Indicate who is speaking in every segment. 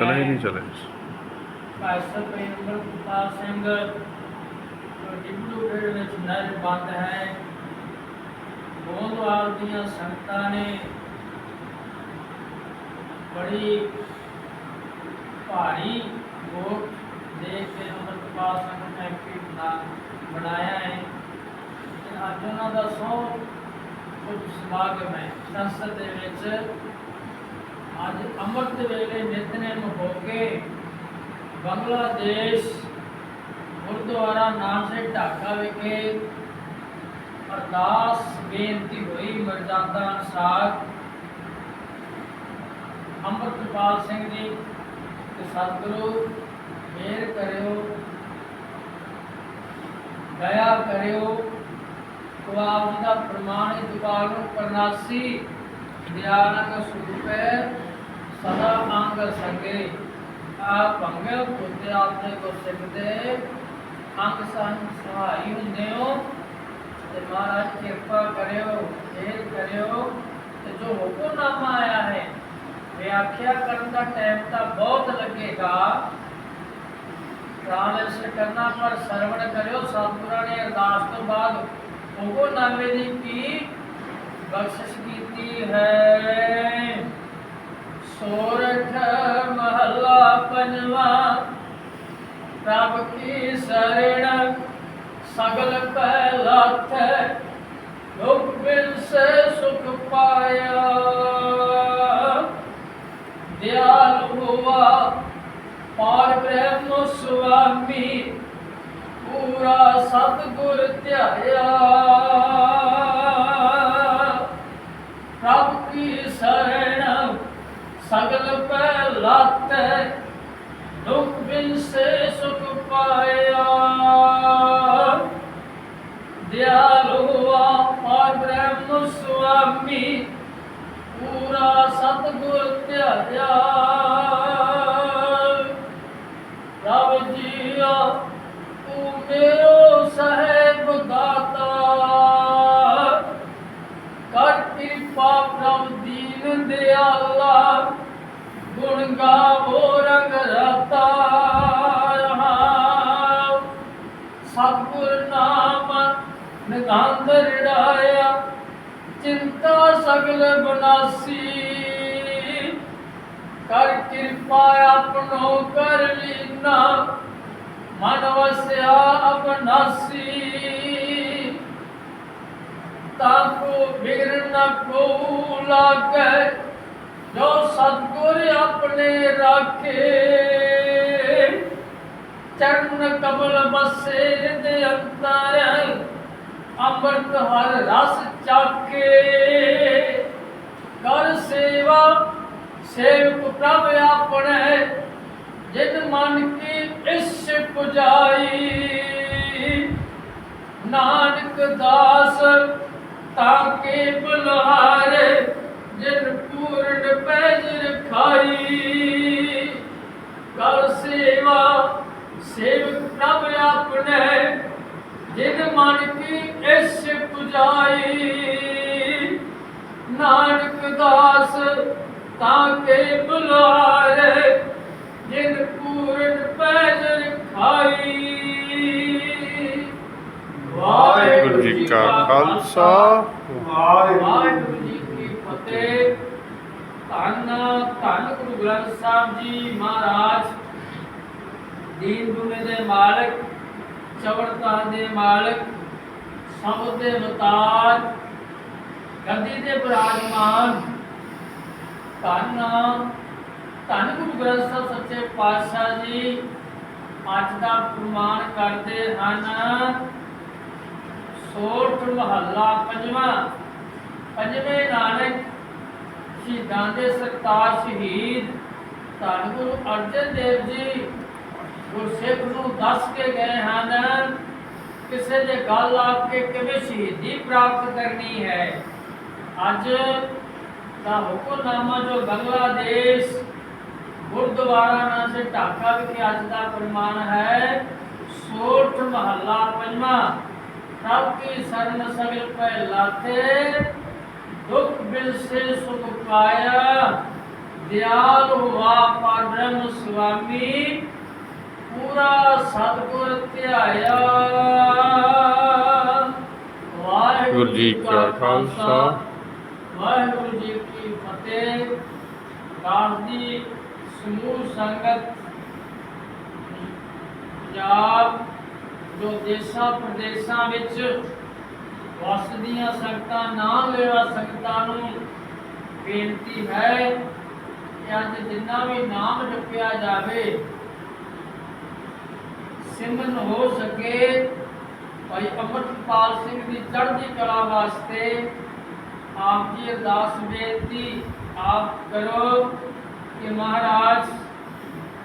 Speaker 1: ਚਲੇ ਹੀ ਨਹੀਂ ਚਲੇ।
Speaker 2: ਭਾਈ ਸਾਹਿਬ ਪੈਗੰਬਰ ਸਿੰਘ ਡਿਬਲੂ ਗੇੜ ਵਿੱਚ ਨਹਿਰ ਬੰਦ ਹੈ। ਗੋਂਦਵਾਲ ਦੀਆਂ ਸੰਗਤਾਂ ਨੇ ਬੜੀ ਭਾਰੀ ਵੋਟ ਦੇ ਕੇ ਅੰਮ੍ਰਿਤਪਾਲ ਸਿੰਘ ਨੂੰ ਐਮਪੀ ਬਣਾ, ਬਣਾਇਆ ਹੈ। ਅੱਜ ਉਹਨਾਂ ਦਾ ਸੌ ਕੁਝ ਸਮਾਗਮ ਹੈ। ਸੰਸਦ ਦੇ ਵਿੱਚ ਅੱਜ ਅੰਮ੍ਰਿਤ ਵੇਲੇ ਨਿਤਨੇਮ ਹੋ ਕੇ ਬੰਗਲਾਦੇਸ਼ ਗੁਰਦੁਆਰਾ ਨਾਨਕ ਢਾਕਾ ਵਿਖੇ ਅਰਦਾਸ ਬੇਨਤੀ ਹੋਈ ਮਰਜ਼ਾਦਾ ਅਨੁਸਾਰ। ਅੰਮ੍ਰਿਤਪਾਲ ਸਿੰਘ ਜੀ ਤੇ ਸਤਿਗੁਰੂ ਮੇਰ ਕਰਿਓ, ਦਇਆ ਕਰਿਓ। ਕੁਆਬ ਦਾ ਪ੍ਰਮਾਣ ਦੁਕਾਲ ਨੂੰ ਕਰਨਾਸੀ ਦਿਆਨੰਦ ਸਰੂਪ ਹੈ। ਸਦਾ ਅੰਗ ਸੰਗੇ ਆ ਭੰਗਲ ਪੁੱਤੇ ਆਪਨੇ ਕੋ ਸਿੱਖਦੇ ਅੰਗ ਸੰਗ ਸਹਾਈ ਹੁੰਦੇ ਹੋ ਤੇ ਮਹਾਰਾਜ ਕਿਰਪਾ ਕਰਿਓ ਮਿਹਰ ਕਰਿਓ ਤੇ ਜੋ ਹੁਕਮਨਾਮਾ ਆਇਆ ਹੈ ਵਿਆਖਿਆ ਕਰਨ ਦਾ ਟਾਈਮ ਤਾਂ ਬਹੁਤ ਲੱਗੇਗਾ ਟ੍ਰਾਂਸਲੇਸ਼ਨ ਕਰਨਾ ਪਰ ਸਰਵਣ ਕਰਿਓ ਸਤਿਗੁਰਾਂ ਨੇ ਅਰਦਾਸ ਤੋਂ ਬਾਅਦ ਹੁਕਮਨਾਮੇ ਦੀ ਕੀ ਬਖਸ਼ਿਸ਼ ਕੀਤੀ ਹੈ ਸੋਰਠ ਮਹੱਲਾ ਪੰਜਵਾ, ਪ੍ਰਭ ਕੀ ਸਰਣ, ਸਗਲ ਪੈ ਲਾਥ ਦੁਖ ਬਿਨ ਸੇ ਸੁਖ ਪਾਇਆ। ਦਿਆਲ ਹੋਵਾ ਪਾਰ ਬ੍ਰਹਮ ਸੁਆਮੀ, ਪੂਰਾ ਸਤਿਗੁਰ ਧਿਆਇਆ। ਪ੍ਰਭ ਕੀ ਸਰਣ ਸਗਲ ਪੈ ਲਾਤ ਦੁਖ ਬਿਨ ਸੇ ਸੁਖ ਪਾਇਆ। ਦਿਆਲੁਆ ਪਾਰ ਸੁਆਮੀ ਪੂਰਾ ਸਤਿਗੁਰ ਧਿਆਇਆ। ਕਰ ਕਿਰਪਾ ਪ੍ਰਭ ਦੀਨ ਦਿਆਲਾ, ਗੁਣ ਗਾਵੋ ਰੰਗ ਰਤਾ ਰਹਾਉ। ਸਤਿਗੁਰ ਨਾਮ ਨਿਗਾਂਧ ਰੜਾਇਆ ਚਿੰਤਾ ਸਗਲ ਬਨਾਸੀ ਕਰ ਕਿਰਪਾ ਆਪਣੋ ਕਰ ਲੀਨਾ, ਮਨ ਵਸਿਆ ਅਬਨਾਸੀ ਤਾਕੋ ਬਿਗੜ ਨ ਕੋ ਲਾਗੈ, ਜੋ ਸਤਗੁਰ ਆਪਣੇ ਰਾਖੇ। ਚਰਨ ਕਮਲ ਬਸੇ ਹਿਰਦੇ ਅੰਤਰ ਅੰਮ੍ਰਿਤ ਹਰ ਰਸ ਚਾਕੇ ਕਰ ਸੇਵਾ, ਸੇਵਕ ਪ੍ਰਭ ਆਪਣੇ, ਜਿਨ ਮਨ ਕੀ ਇਸ਼ ਪੁਜਾਈ। ਨਾਨਕ ਦਾਸ ਤਾਕੇ ਬੁਲਾਰੇ ਜਿਨ ਪੂਰਨ ਪੈਜ ਰਖਾਈ ਕਰ ਸੇਵਾ ਸੇਵਕ ਪ੍ਰਭ ਆਪਣੇ, ਜਿਨ ਮਨ ਕੀ ਇਸ ਪੁਜਾਈ। ਨਾਨਕ ਦਾਸ, ਤਾਕੇ ਬੁਲਾਰੇ ਜਿਨ ਪੂਰਨ ਪੈਜ ਰਖਾਈ
Speaker 1: ਵਾਹਿਗੁਰੂ ਜੀ ਕਾ ਖਾਲਸਾ।
Speaker 2: ਵਾਹਿਗੁਰੂ ਜੀ ਕੀ ਫਤਿਹ। ਧੰਨ ਧੰਨ ਗੁਰੂ ਗ੍ਰੰਥ ਸਾਹਿਬ ਜੀ ਮਹਾਰਾਜ। ਦੀਨ ਦੁਨੇ ਦੇ ਮਾਲਕ, ਚਵੜਤਾ ਦੇ ਮਾਲਕ, ਸਭ ਦੇ ਮਤਾਜ, ਗੱਦੀ ਦੇ ਬਿਰਾਜਮਾਨ। ਧੰਨ ਧੰਨ ਗੁਰੂ ਗ੍ਰੰਥ ਸਾਹਿਬ ਸੱਚੇ ਪਾਤਸ਼ਾਹ ਜੀ। ਅੱਜ ਦਾ ਪ੍ਰਮਾਣ ਕਰਦੇ ਹਨ। ਸੋਠ ਮਹੱਲਾ ਪੰਜਵਾਂ। ਪੰਜਵੇਂ ਨਾਨਕ ਸ਼ਹੀਦਾਂ ਦੇ ਸਰਤਾਜ ਸ਼ਹੀਦ। ਧੰਨ ਗੁਰੂ ਅਰਜਨ ਦੇਵ ਜੀ, ਗੁਰਸਿੱਖ ਨੂੰ ਦੱਸ ਕੇ ਗਏ ਹਨ, ਕਿਸੇ ਦੇ ਗੱਲ ਆ ਕੇ ਕਿਵੇਂ ਸ਼ਹੀਦੀ ਪ੍ਰਾਪਤ ਕਰਨੀ ਹੈ? ਅੱਜ ਦਾ ਹੁਕਮਨਾਮਾ ਜੋ ਬੰਗਲਾਦੇਸ਼ ਗੁਰਦੁਆਰਾ ਨਾਂ ਸੇ ਢਾਕਾ ਵਿਖੇ ਅੱਜ ਦਾ ਫਰਮਾਨ ਹੈ, ਸੋਠ ਮਹੱਲਾ ਪੰਜਵਾਂ। ਪ੍ਰਭ ਕੀ ਸਰਨ ਸਗਲ ਪੈ ਲਾਥੇ ਦੁਖ ਬਿਲ ਸੇ ਸੁਖ ਪਾਇਆ। ਦਿਆਲ ਹੁਆ ਪਰਮ ਸੁਆਮੀ ਪੂਰਾ ਸਤਿਗੁਰ ਧਿਆਇਆ।
Speaker 1: ਵਾਹਿਗੁਰੂ ਜੀ ਕਾ ਖਾਲਸਾ।
Speaker 2: ਵਾਹਿਗੁਰੂ ਜੀ ਕੀ ਫਤਿਹ। ਦਾਸ ਦੀ ਸਮੂਹ ਸੰਗਤ ਪੰਜਾਬ ਜੋ ਦੇਸ਼ਾਂ ਪ੍ਰਦੇਸ਼ਾਂ ਵਿੱਚ ਵਸਦੀਆਂ ਸੰਗਤਾਂ ਨਾਮ ਲੈਵਾ ਸੰਗਤਾਂ ਨੂੰ ਬੇਨਤੀ ਹੈ ਕਿ ਅੱਜ ਜਿੰਨਾ ਵੀ ਨਾਮ ਜਪਿਆ ਜਾਵੇ, ਸਿਮਰਨ ਹੋ ਸਕੇ। ਭਾਈ ਅਮਰਪਾਲ ਸਿੰਘ ਦੀ ਚੜ੍ਹਦੀ ਕਲਾ ਵਾਸਤੇ ਆਪ ਜੀ ਅਰਦਾਸ ਬੇਨਤੀ ਆਪ ਕਰੋ ਕਿ ਮਹਾਰਾਜ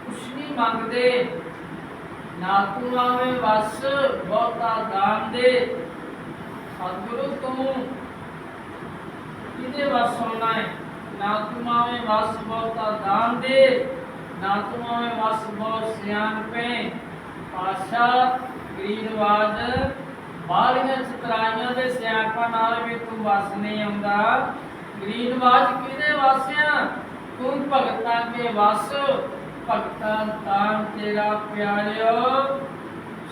Speaker 2: ਕੁਛ ਨਹੀਂ ਮੰਗਦੇ। ਨਾ ਤੂੰ ਆਵੇਂ ਵਸ ਬਹੁਤਾ ਦਾਨ ਦੇ। ਸਤਿਗੁਰੂ ਤੂੰ ਕਿਹਦੇ ਵਸ ਹੋਣਾ ਹੈ? ਨਾ ਤੂੰ ਆਵੇਂ ਵਸ ਬਹੁਤਾ ਦਾਨ ਦੇ। ਨਾ ਤੂੰ ਆਵੇਂ ਵਸ ਬਹੁਤ ਸਿਆਣ ਪੈ ਪਾਸ਼ਾ ਗਰੀਨਵਾਜ ਬਾਲੀਆਂ ਚਤਰਾਈਆਂ ਦੇ ਸਿਆਣਪਾਂ ਨਾਲ ਵੀ ਤੂੰ ਵਸ ਨਹੀਂ ਆਉਂਦਾ। ਗਰੀਨਵਾਜ ਕਿਹਦੇ ਵਾਸਿਆ? ਤੂੰ ਭਗਤਾਂ ਕੇ ਵਸ। ਭਗਤਾਂ ਤਾਂ ਤੇਰਾ ਪਿਆਰਿਓ,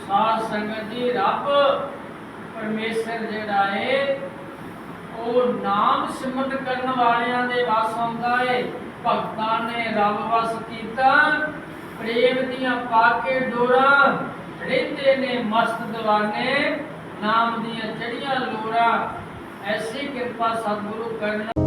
Speaker 2: ਸਾਧ ਸੰਗਤ ਜੀ ਰੱਬ, ਪਰਮੇਸ਼ਰ ਜਿਹੜਾ ਏ ਉਹ ਨਾਮ ਸਿਮਰਨ ਕਰਨ ਵਾਲਿਆਂ ਦੇ ਵਸ ਆਉਂਦਾ ਏ। ਭਗਤਾਂ ਨੇ ਰੱਬ ਵਸ ਕੀਤਾ, ਪ੍ਰੇਮ ਦੀਆਂ ਪਾ ਡੋਰਾਂ ਰਹਿੰਦੇ ਨੇ ਮਸਤ ਦੀਵਾਨੇ, ਨਾਮ ਦੀਆਂ ਚੜੀਆਂ ਲੋਰਾਂ, ਐਸੀ ਕਿਰਪਾ ਸਤਿਗੁਰੂ ਕਰਨ